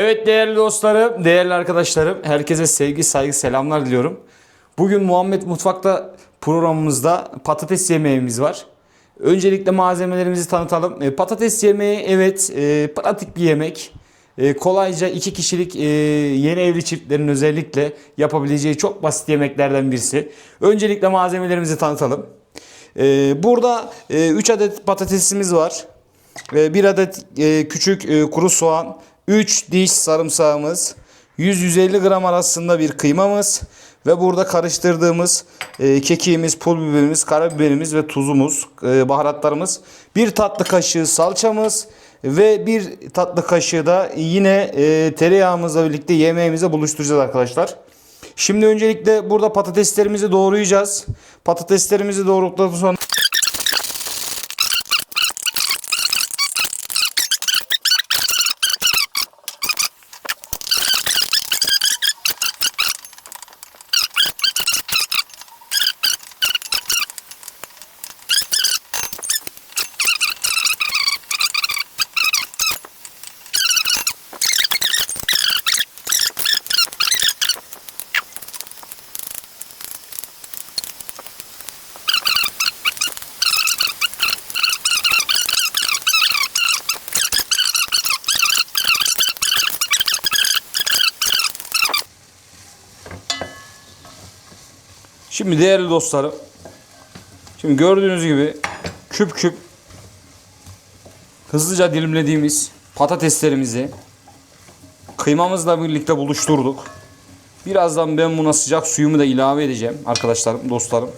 Evet değerli dostlarım, değerli arkadaşlarım, herkese sevgi, saygı, selamlar diliyorum. Bugün Muhammed Mutfak'ta programımızda patates yemeğimiz var. Öncelikle malzemelerimizi tanıtalım. E, patates yemeği evet e, pratik bir yemek. E, kolayca iki kişilik e, yeni evli çiftlerin özellikle yapabileceği çok basit yemeklerden birisi. Öncelikle malzemelerimizi tanıtalım. E, burada 3 adet patatesimiz var. 1 adet e, küçük e, kuru soğan, 3 diş sarımsağımız, 100-150 gram arasında bir kıymamız ve burada karıştırdığımız e, kekiğimiz, pul biberimiz, karabiberimiz ve tuzumuz, e, baharatlarımız, bir tatlı kaşığı salçamız ve bir tatlı kaşığı da yine e, tereyağımızla birlikte yemeğimize buluşturacağız arkadaşlar. Şimdi öncelikle burada patateslerimizi doğrayacağız. Patateslerimizi doğradıktan sonra Şimdi değerli dostlarım. Şimdi gördüğünüz gibi küp küp hızlıca dilimlediğimiz patateslerimizi kıymamızla birlikte buluşturduk. Birazdan ben buna sıcak suyumu da ilave edeceğim arkadaşlarım, dostlarım.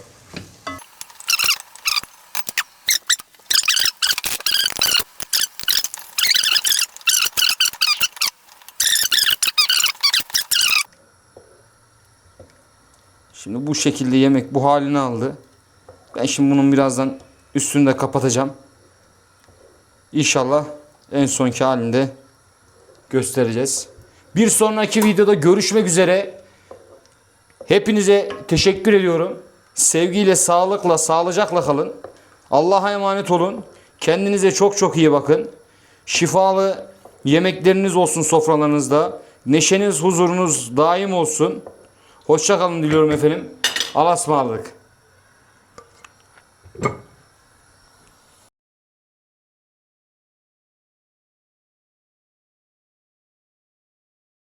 Şimdi bu şekilde yemek bu halini aldı. Ben şimdi bunun birazdan üstünü de kapatacağım. İnşallah en sonki halinde göstereceğiz. Bir sonraki videoda görüşmek üzere. Hepinize teşekkür ediyorum. Sevgiyle, sağlıkla, sağlıcakla kalın. Allah'a emanet olun. Kendinize çok çok iyi bakın. Şifalı yemekleriniz olsun sofralarınızda. Neşeniz, huzurunuz daim olsun. Hoşça kalın diliyorum efendim. Allah'a ısmarladık.